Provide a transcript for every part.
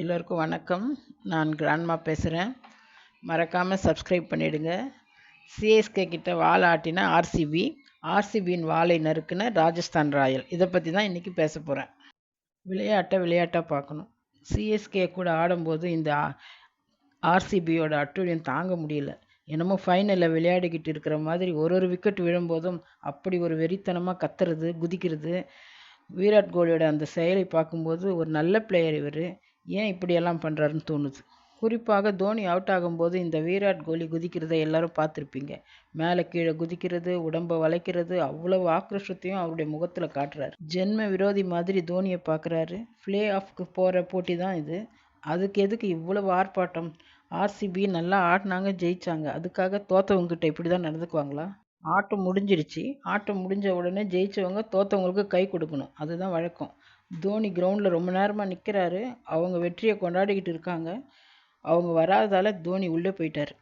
எல்லோருக்கும் வணக்கம். நான் கிராண்ட்மா பேசுகிறேன். மறக்காமல் சப்ஸ்கிரைப் பண்ணிவிடுங்க சிஎஸ்கே கிட்ட வாழை ஆட்டின ஆர்சிபி. ஆர்சிபியின் வாழை நறுக்குன ராஜஸ்தான் ராயல். இதை பற்றி தான் இன்றைக்கி பேச போகிறேன். விளையாட்டை விளையாட்டாக பார்க்கணும். சிஎஸ்கே கூட ஆடும்போது இந்த ஆர்சிபியோட அட்டுழியம் தாங்க முடியல. என்னமோ ஃபைனலில் விளையாடிக்கிட்டு இருக்கிற மாதிரி ஒரு ஒரு விக்கெட் விழும்போதும் அப்படி ஒரு வெறித்தனமாக கத்துறது குதிக்கிறது. விராட் கோலியோட அந்த செயலை பார்க்கும்போது ஒரு நல்ல பிளேயர் இவர். ஏன் இப்படியெல்லாம் பண்ணுறாருன்னு தோணுது. குறிப்பாக தோனி அவுட் ஆகும்போது இந்த விராட் கோலி குதிக்கிறத எல்லாரும் பார்த்துருப்பீங்க. மேலே கீழே குதிக்கிறது உடம்பை வளைக்கிறது அவ்வளவு ஆக்ரோஷத்தையும் அவருடைய முகத்தில் காட்டுறாரு. ஜென்ம விரோதி மாதிரி தோனியை பார்க்குறாரு. ஃப்ளே ஆஃப்க்கு போகிற போட்டி தான் இது. அதுக்கு எதுக்கு இவ்வளவு ஆர்ப்பாட்டம்? ஆர்சிபி நல்லா ஆடினாங்க ஜெயிச்சாங்க. அதுக்காக தோத்தவங்ககிட்ட இப்படி தான் நடந்துக்குவாங்களா? ஆட்டம் முடிஞ்சிருச்சு. ஆட்டம் முடிஞ்ச உடனே ஜெயிச்சவங்க தோத்தவங்களுக்கு கை கொடுக்கணும். அதுதான் வழக்கம். தோனி கிரவுண்டில் ரொம்ப நேரமாக நிற்கிறாரு அவங்க வெற்றியை கொண்டாடிக்கிட்டு இருக்காங்க. அவங்க வராததால் தோனி உள்ளே போயிட்டார்.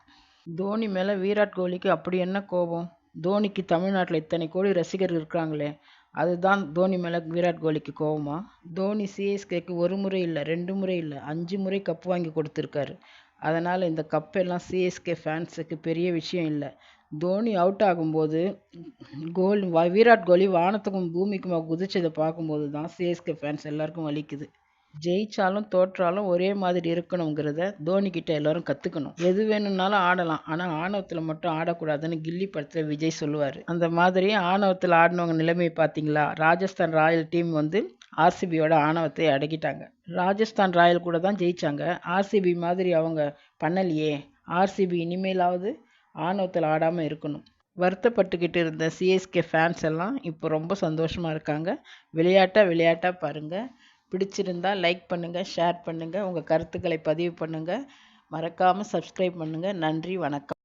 தோனி மேலே விராட் கோலிக்கு அப்படி என்ன கோபம்? தோனிக்கு தமிழ்நாட்டில் இத்தனை கோடி ரசிகர் இருக்கிறாங்களே அதுதான் தோனி மேலே விராட் கோலிக்கு கோபமா? தோனி சிஎஸ்கேக்கு ஒரு முறை இல்லை ரெண்டு முறை இல்லை அஞ்சு முறை கப் வாங்கி கொடுத்துருக்காரு. அதனால் இந்த கப்பெல்லாம் சிஎஸ்கே ஃபேன்ஸுக்கு பெரிய விஷயம் இல்லை. தோனி அவுட் ஆகும்போது கோல் விராட் கோலி வானத்துக்கும் பூமிக்கும் குதிச்சதை பார்க்கும்போது தான் சிஎஸ்கே ஃபேன்ஸ் எல்லாருக்கும் வலிக்குது. ஜெயிச்சாலும் தோற்றாலும் ஒரே மாதிரி இருக்கணுங்கிறத தோனிக்கிட்ட எல்லாரும் கற்றுக்கணும் எது வேணும்னாலும் ஆடலாம். ஆனால் ஆணவத்தில் மட்டும் ஆடக்கூடாதுன்னு கில்லி படத்தில் விஜய் சொல்லுவார். அந்த மாதிரி ஆணவத்தில் ஆடினவங்க நிலைமை பார்த்தீங்களா? ராஜஸ்தான் ராயல் டீம் வந்து ஆர்சிபியோட ஆணவத்தை அடக்கிட்டாங்க. ராஜஸ்தான் ராயல் கூட தான் ஜெயிச்சாங்க. ஆர்சிபி மாதிரி அவங்க பண்ணலையே. ஆர்சிபி இனிமேலாவது ஆணவத்தில் ஆடாமல் இருக்கணும். வருத்தப்பட்டுக்கிட்டு இருந்த சிஎஸ்கே ஃபேன்ஸ் எல்லாம் இப்போ ரொம்ப சந்தோஷமாக இருக்காங்க. விளையாட்டாக விளையாட்டாக பாருங்கள் பிடிச்சிருந்தா லைக் பண்ணுங்கள் ஷேர் பண்ணுங்கள் உங்கள் கருத்துக்களை பதிவு பண்ணுங்கள் மறக்காமல் சப்ஸ்கிரைப் பண்ணுங்கள் நன்றி வணக்கம்.